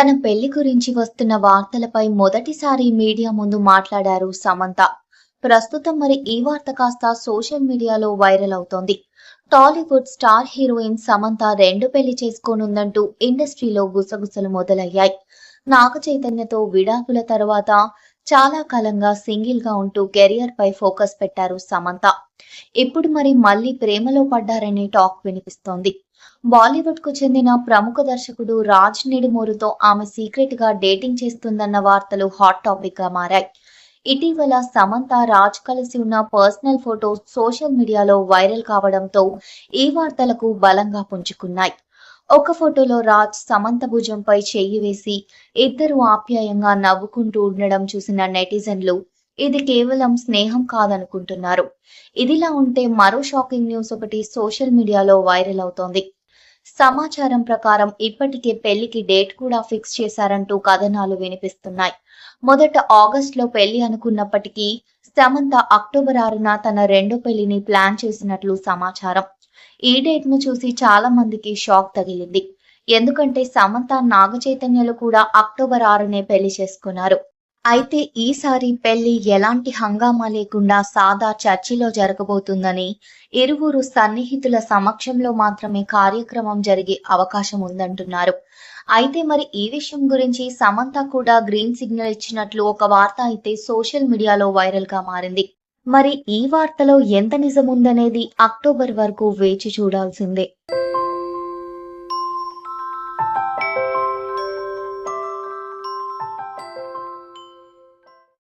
తన పెళ్ళి గురించి వస్తున్న వార్తలపై మొదటిసారి మీడియా ముందు మాట్లాడారు సమంత. ప్రస్తుతం మరి ఈ వార్త కాస్త సోషల్ మీడియాలో వైరల్ అవుతోంది. టాలీవుడ్ స్టార్ హీరోయిన్ సమంత రెండు పెళ్ళి చేసుకోనుందంటూ ఇండస్ట్రీలో గుసగుసలు మొదలయ్యాయి. నాగ చైతన్యతో విడాకుల తర్వాత చాలా కాలంగా సింగిల్గా ఉంటూ కెరియర్ పై ఫోకస్ పెట్టారు సమంత. ఇప్పుడు మరి మళ్ళీ ప్రేమలో పడ్డారనే టాక్ వినిపిస్తోంది. బాలీవుడ్కు చెందిన ప్రముఖ దర్శకుడు రాజ్ నిడుమూరుతో ఆమె సీక్రెట్గా డేటింగ్ చేస్తుందన్న వార్తలు హాట్ టాపిక్గా మారాయి. ఇటీవల సమంత రాజ్ కలిసి ఉన్న పర్సనల్ ఫోటోస్ సోషల్ మీడియాలో వైరల్ కావడంతో ఈ వార్తలకు బలంగా పుంజుకున్నాయి. ఒక ఫోటోలో రాజ్ సమంత భుజంపై చెయ్యి వేసి ఇద్దరు ఆప్యాయంగా నవ్వుకుంటూ ఉండడం చూసిన నెటిజన్లు ఇది కేవలం స్నేహం కాదనుకుంటున్నారు. ఇదిలా ఉంటే మరో షాకింగ్ న్యూస్ ఒకటి సోషల్ మీడియాలో వైరల్ అవుతోంది. సమాచారం ప్రకారం ఇప్పటికే పెళ్ళికి డేట్ కూడా ఫిక్స్ చేశారంటూ కథనాలు వినిపిస్తున్నాయి. మొదట ఆగస్ట్లో పెళ్ళి అనుకున్నప్పటికీ సమంత అక్టోబర్ ఆరున తన రెండో పెళ్ళిని ప్లాన్ చేసినట్లు సమాచారం. ఈ డేట్ను చూసి చాలా మందికి షాక్ తగిలింది. ఎందుకంటే సమంత నాగ చైతన్యలు కూడా అక్టోబర్ ఆరునే పెళ్ళి చేసుకున్నారు. అయితే ఈసారి పెళ్ళి ఎలాంటి హంగామా లేకుండా సాదా చర్చిలో జరగబోతుందని ఇరువురు సన్నిహితుల సమక్షంలో మాత్రమే కార్యక్రమం జరిగే అవకాశం ఉందంటున్నారు. అయితే మరి ఈ విషయం గురించి సమంత కూడా గ్రీన్ సిగ్నల్ ఇచ్చినట్లు ఒక వార్త అయితే సోషల్ మీడియాలో వైరల్గా మారింది. మరి ఈ వార్తలో ఎంత నిజం ఉందనేది అక్టోబర్ వరకు వేచి చూడాల్సిందే.